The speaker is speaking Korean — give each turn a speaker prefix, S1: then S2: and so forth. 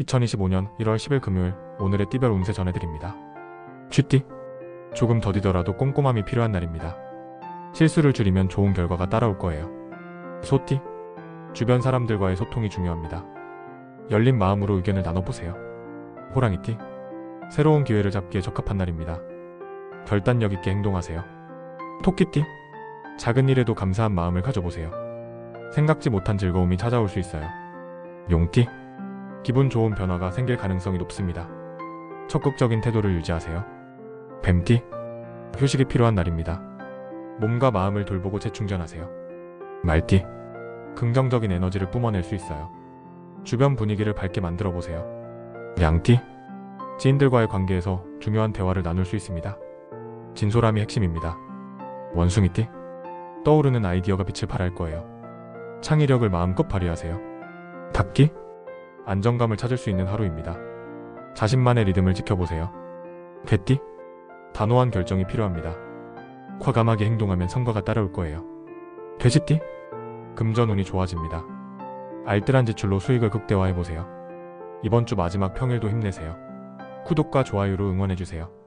S1: 2025년 1월 10일 금요일 오늘의 띠별 운세 전해드립니다. 쥐띠 조금 더디더라도 꼼꼼함이 필요한 날입니다. 실수를 줄이면 좋은 결과가 따라올 거예요. 소띠 주변 사람들과의 소통이 중요합니다. 열린 마음으로 의견을 나눠보세요. 호랑이띠 새로운 기회를 잡기에 적합한 날입니다. 결단력 있게 행동하세요. 토끼띠 작은 일에도 감사한 마음을 가져보세요. 생각지 못한 즐거움이 찾아올 수 있어요. 용띠 기분 좋은 변화가 생길 가능성이 높습니다. 적극적인 태도를 유지하세요. 뱀띠 휴식이 필요한 날입니다. 몸과 마음을 돌보고 재충전하세요. 말띠 긍정적인 에너지를 뿜어낼 수 있어요. 주변 분위기를 밝게 만들어 보세요. 양띠 지인들과의 관계에서 중요한 대화를 나눌 수 있습니다. 진솔함이 핵심입니다. 원숭이띠 떠오르는 아이디어가 빛을 발할 거예요. 창의력을 마음껏 발휘하세요. 닭기 안정감을 찾을 수 있는 하루입니다. 자신만의 리듬을 지켜보세요. 개띠 단호한 결정이 필요합니다. 과감하게 행동하면 성과가 따라올 거예요. 돼지띠 금전운이 좋아집니다. 알뜰한 지출로 수익을 극대화해보세요. 이번 주 마지막 평일도 힘내세요. 구독과 좋아요로 응원해주세요.